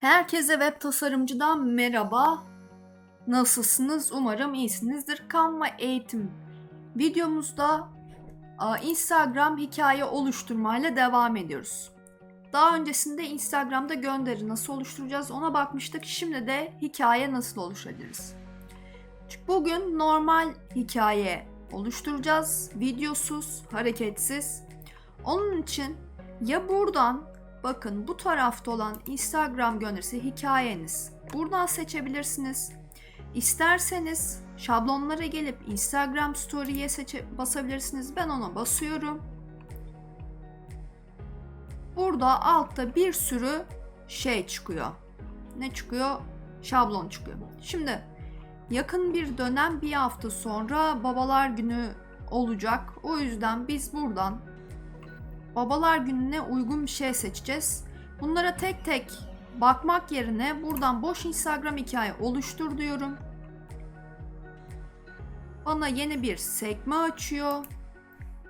Herkese web tasarımcıdan merhaba. Nasılsınız? Umarım iyisinizdir. Canva eğitim videomuzda Instagram hikaye oluşturmayla devam ediyoruz. Daha öncesinde Instagram'da gönderi nasıl oluşturacağız ona bakmıştık. Şimdi de hikaye nasıl oluşturabiliriz? Bugün normal hikaye oluşturacağız. Videosuz, hareketsiz. Onun için ya buradan bakın bu tarafta olan Instagram gönderisi hikayeniz. Buradan seçebilirsiniz. İsterseniz şablonlara gelip Instagram Story'ye basabilirsiniz. Ben ona basıyorum. Burada altta bir sürü şey çıkıyor. Ne çıkıyor? Şablon çıkıyor. Şimdi yakın bir dönem bir hafta sonra babalar günü olacak. O yüzden biz buradan babalar gününe uygun bir şey seçeceğiz. Bunlara tek tek bakmak yerine buradan boş Instagram hikaye oluştur diyorum. Bana yeni bir sekme açıyor.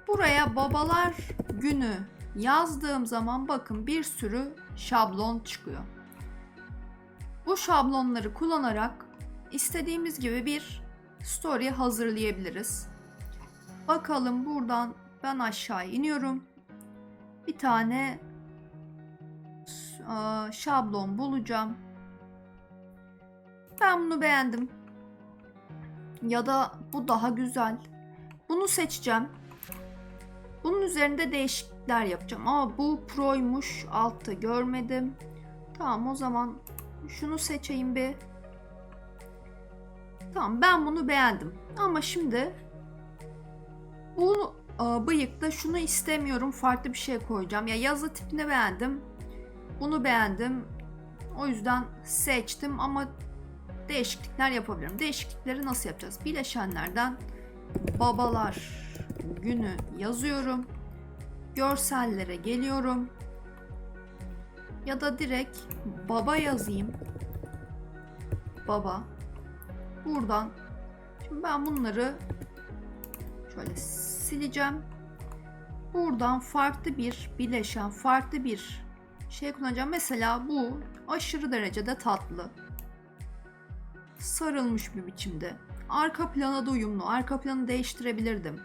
Buraya babalar günü yazdığım zaman bakın bir sürü şablon çıkıyor. Bu şablonları kullanarak istediğimiz gibi bir story hazırlayabiliriz. Bakalım buradan ben aşağı iniyorum. Bir tane şablon bulacağım. Ben bunu beğendim. Ya da bu daha güzel. Bunu seçeceğim. Bunun üzerinde değişiklikler yapacağım. Ama bu proymuş. Altta görmedim. Tamam o zaman şunu seçeyim bir. Tamam ben bunu beğendim. Ama şimdi bu e, bıyıkta şunu istemiyorum. Farklı bir şey koyacağım. Ya yazı tipini beğendim. Bunu beğendim. O yüzden seçtim ama değişiklikler yapabilirim. Değişiklikleri nasıl yapacağız? Bileşenlerden babalar günü yazıyorum. Görsellere geliyorum. Ya da direkt baba yazayım. Baba. Buradan. Şimdi ben bunları şöyle sileceğim. Buradan farklı bir bileşen, farklı bir şey kullanacağım. Mesela bu aşırı derecede tatlı. Sarılmış bir biçimde. Arka plana da uyumlu. Arka planı değiştirebilirdim.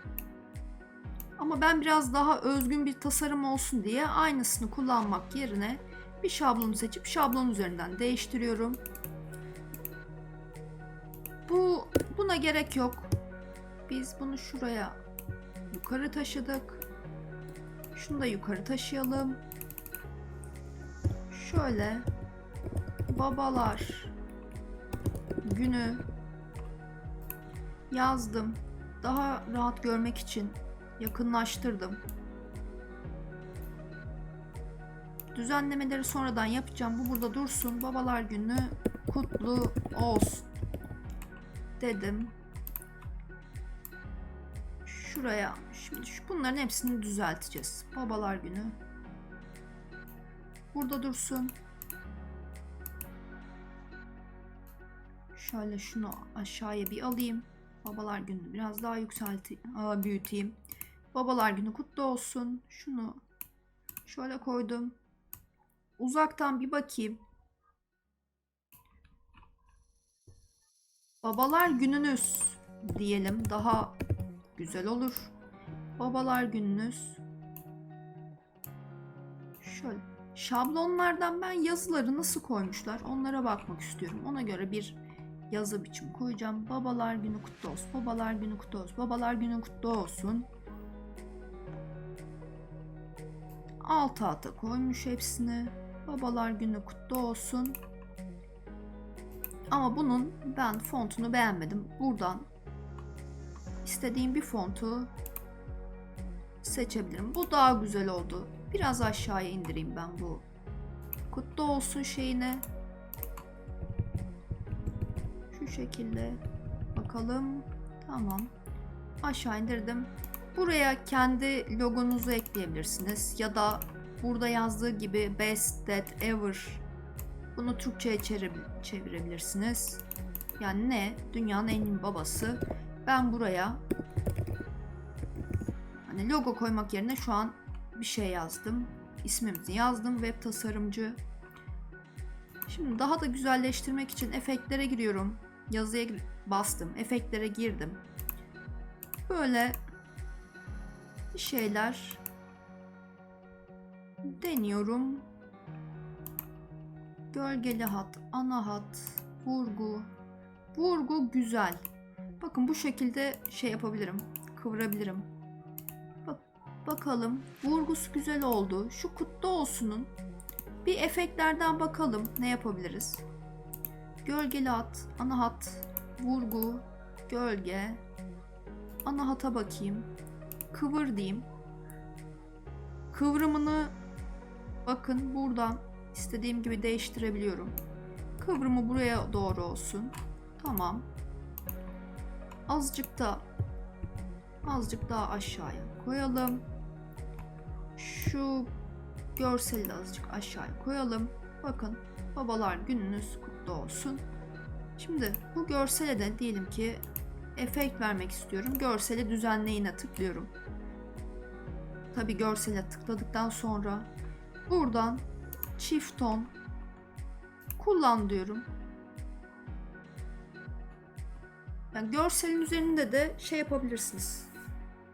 Ama ben biraz daha özgün bir tasarım olsun diye aynısını kullanmak yerine bir şablonu seçip şablon üzerinden değiştiriyorum. Bu buna gerek yok. Biz bunu şuraya yukarı taşıdık. Şunu da yukarı taşıyalım. Şöyle babalar günü yazdım. Daha rahat görmek için yakınlaştırdım. Düzenlemeleri sonradan yapacağım. Bu burada dursun. Babalar günü kutlu olsun dedim. Şuraya şimdi şu bunların hepsini düzelteceğiz. Babalar günü. Burada dursun. Şöyle şunu aşağıya bir alayım. Babalar günü biraz daha yükselti aa, büyüteyim. Babalar günü kutlu olsun. Şunu şöyle koydum. Uzaktan bir bakayım. Babalar gününüz diyelim daha güzel olur. Babalar gününüz. Şöyle şablonlardan ben yazıları nasıl koymuşlar onlara bakmak istiyorum. Ona göre bir yazı biçimi koyacağım. Babalar günü kutlu olsun. Babalar günü kutlu olsun. Babalar günü kutlu olsun. Alt alta koymuş hepsini. Babalar günü kutlu olsun. Ama bunun ben fontunu beğenmedim. Buradan istediğim bir fontu seçebilirim. Bu daha güzel oldu. Biraz aşağıya indireyim ben bu. Kutlu olsun şeyine. Şu şekilde bakalım. Tamam. Aşağı indirdim. Buraya kendi logonuzu ekleyebilirsiniz ya da burada yazdığı gibi best that ever bunu Türkçe'ye çevire- çevirebilirsiniz. Yani ne? Dünyanın en babası. Ben buraya hani logo koymak yerine şu an bir şey yazdım. İsmimizi yazdım. Web tasarımcı. Şimdi daha da güzelleştirmek için efektlere giriyorum. Yazıya bastım. Efektlere girdim. Böyle bir şeyler deniyorum. Gölgeli hat, ana hat, vurgu. Vurgu güzel. Bakın bu şekilde şey yapabilirim. Kıvırabilirim. Bak, bakalım. Vurgusu güzel oldu. Şu kutlu olsunun bir efektlerden bakalım ne yapabiliriz. Gölgeli hat, ana hat, vurgu, gölge. Ana hata bakayım. Kıvır diyeyim. Kıvrımını bakın buradan istediğim gibi değiştirebiliyorum. Kıvrımı buraya doğru olsun. Tamam. Azıcık da azıcık daha aşağıya koyalım. Şu görseli de azıcık aşağıya koyalım. Bakın babalar gününüz kutlu olsun. Şimdi bu görsele de diyelim ki efekt vermek istiyorum. Görseli düzenleyine tıklıyorum. Tabi görsele tıkladıktan sonra buradan çift ton kullan diyorum. Yani görselin üzerinde de şey yapabilirsiniz.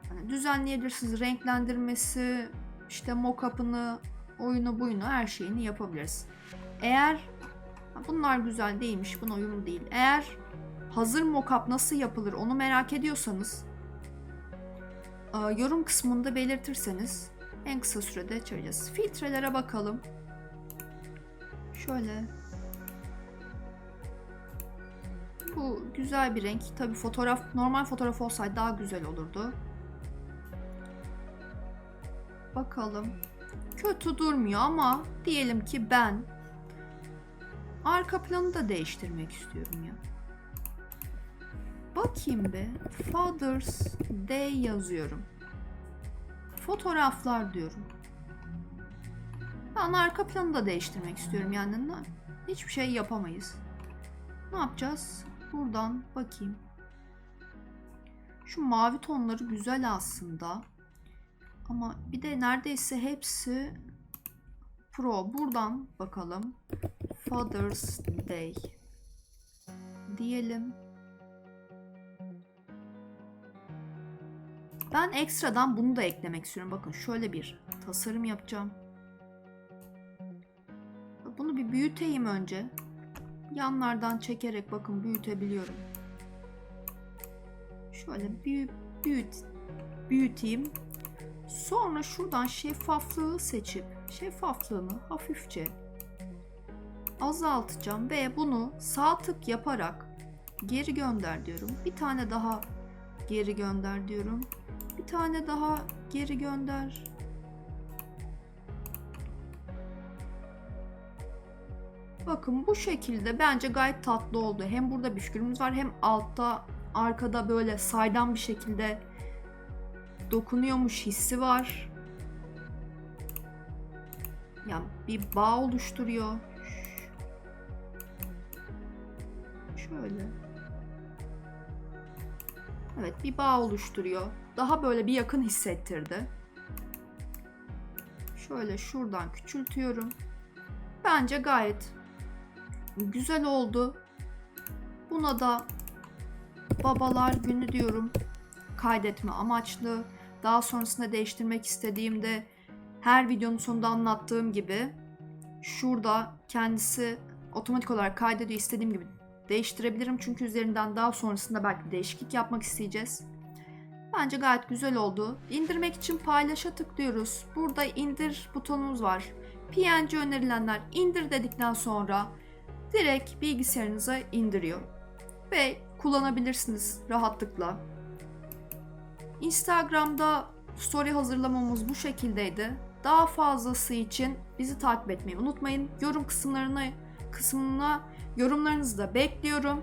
Hani düzenleyebilirsiniz. Renklendirmesi, işte mock-up'ını, oyunu buyunu her şeyini yapabiliriz. Eğer bunlar güzel değilmiş, buna uyumlu değil. Eğer hazır mock-up nasıl yapılır onu merak ediyorsanız e, yorum kısmında belirtirseniz en kısa sürede açacağız. Filtrelere bakalım. Şöyle. Bu güzel bir renk. Tabi fotoğraf normal fotoğraf olsaydı daha güzel olurdu. Bakalım. Kötü durmuyor ama diyelim ki ben arka planı da değiştirmek istiyorum ya. Bakayım be. Father's Day yazıyorum. Fotoğraflar diyorum. Ben arka planı da değiştirmek istiyorum yani. Hiçbir şey yapamayız. Ne yapacağız? Buradan bakayım. Şu mavi tonları güzel aslında. Ama bir de neredeyse hepsi Pro. Buradan bakalım. Father's Day diyelim. Ben ekstradan bunu da eklemek istiyorum. Bakın şöyle bir tasarım yapacağım. Bunu bir büyüteyim önce. Yanlardan çekerek bakın büyütebiliyorum. Şöyle büyüt, büyüt, büyüteyim. Sonra şuradan şeffaflığı seçip şeffaflığını hafifçe azaltacağım ve bunu sağ tık yaparak geri gönder diyorum. Bir tane daha geri gönder diyorum. Bir tane daha geri gönder. Bakın bu şekilde bence gayet tatlı oldu. Hem burada figürümüz var hem altta arkada böyle saydam bir şekilde dokunuyormuş hissi var. Yani bir bağ oluşturuyor. Şöyle. Evet bir bağ oluşturuyor. Daha böyle bir yakın hissettirdi. Şöyle şuradan küçültüyorum. Bence gayet güzel oldu. Buna da babalar günü diyorum. Kaydetme amaçlı. Daha sonrasında değiştirmek istediğimde her videonun sonunda anlattığım gibi şurada kendisi otomatik olarak kaydediyor istediğim gibi değiştirebilirim. Çünkü üzerinden daha sonrasında belki değişiklik yapmak isteyeceğiz. Bence gayet güzel oldu. İndirmek için paylaşa tıklıyoruz. Burada indir butonumuz var. PNG önerilenler indir dedikten sonra direkt bilgisayarınıza indiriyor. Ve kullanabilirsiniz rahatlıkla. Instagram'da story hazırlamamız bu şekildeydi. Daha fazlası için bizi takip etmeyi unutmayın. Yorum kısımlarına kısmına yorumlarınızı da bekliyorum.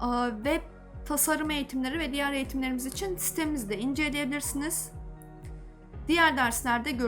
Aa, Web tasarım eğitimleri ve diğer eğitimlerimiz için sitemizde inceleyebilirsiniz. Diğer derslerde görüşürüz.